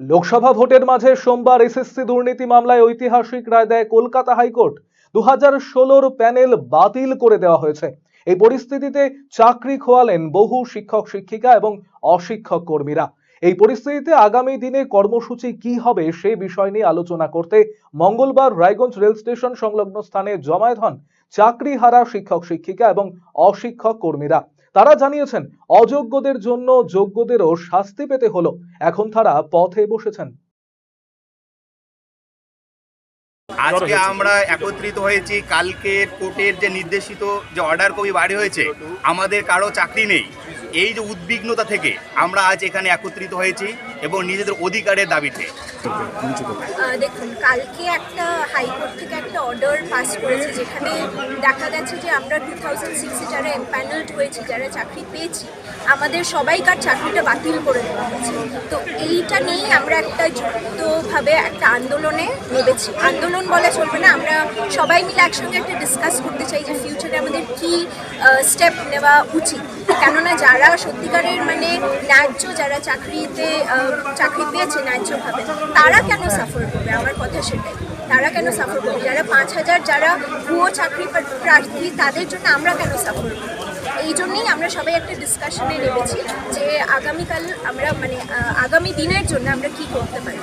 লোকসভা ভোটের মাঝে সোমবার এসএসসি দুর্নীতি মামলায় ঐতিহাসিক রায় দেয় কলকাতা হাইকোর্ট। দু হাজার ষোলোর প্যানেল বাতিল করে দেওয়া হয়েছে। এই পরিস্থিতিতে চাকরি খোয়ালেন বহু শিক্ষক, শিক্ষিকা এবং অশিক্ষক কর্মীরা। এই পরিস্থিতিতে আগামী দিনে কর্মসূচি কি হবে সে বিষয় নিয়ে আলোচনা করতে মঙ্গলবার রায়গঞ্জ রেল স্টেশন সংলগ্ন স্থানে জমায়েত হন চাকরি হারা শিক্ষক, শিক্ষিকা এবং অশিক্ষক কর্মীরা। তারা জানিয়েছেন, অযোগ্যদের জন্য যোগ্যদেরও শাস্তি পেতে হলো। এখন তারা পথে বসেছেন। আজকে আমরা একত্রিত হয়েছি। কালকের কোর্টের যে নির্দেশিত যে অর্ডার কবি বাড়ি হয়েছে, আমাদের কারও চাকরি নেই। এই যে উদ্বিগ্নতা থেকে আমরা আজ এখানে একত্রিত হয়েছি এবং নিজেদের অধিকারের দাবিতে। দেখুন, কালকে একটা হাইকোর্ট থেকে একটা অর্ডার পাস করেছে, যেখানে দেখা গেছে যে আমরা টু থাউজেন্ড সিক্সে যারা এম্প্যানেলড হয়েছি, যারা চাকরি পেয়েছি, আমাদের সবাইকার চাকরিটা বাতিল করে দেওয়া হয়েছে। তো এইটা নিয়েই আমরা একটা যুক্তভাবে একটা আন্দোলনে নেমেছি। আন্দোলন বলা চলবে না, আমরা সবাই মিলে একসঙ্গে একটা ডিসকাস করতে চাই যে ফিউচারে আমাদের কী স্টেপ নেওয়া উচিত। কেননা যারা সত্যিকারের মানে ন্যায্য যারা চাকরিতে চাকরি পেয়েছে ন্যায্যভাবে, তারা কেন সাফার করবে? আমার কথা সেটাই। তারা কেন সাফার করবে? যারা পাঁচ হাজার যারা ভুয়ো চাকরি প্রার্থী, তাদের জন্য আমরা কেন সাফার করব? এই জন্যেই আমরা সবাই একটা ডিসকাশনে নেমেছি যে আগামীকাল আমরা মানে আগামী দিনের জন্য আমরা কি করতে পারি?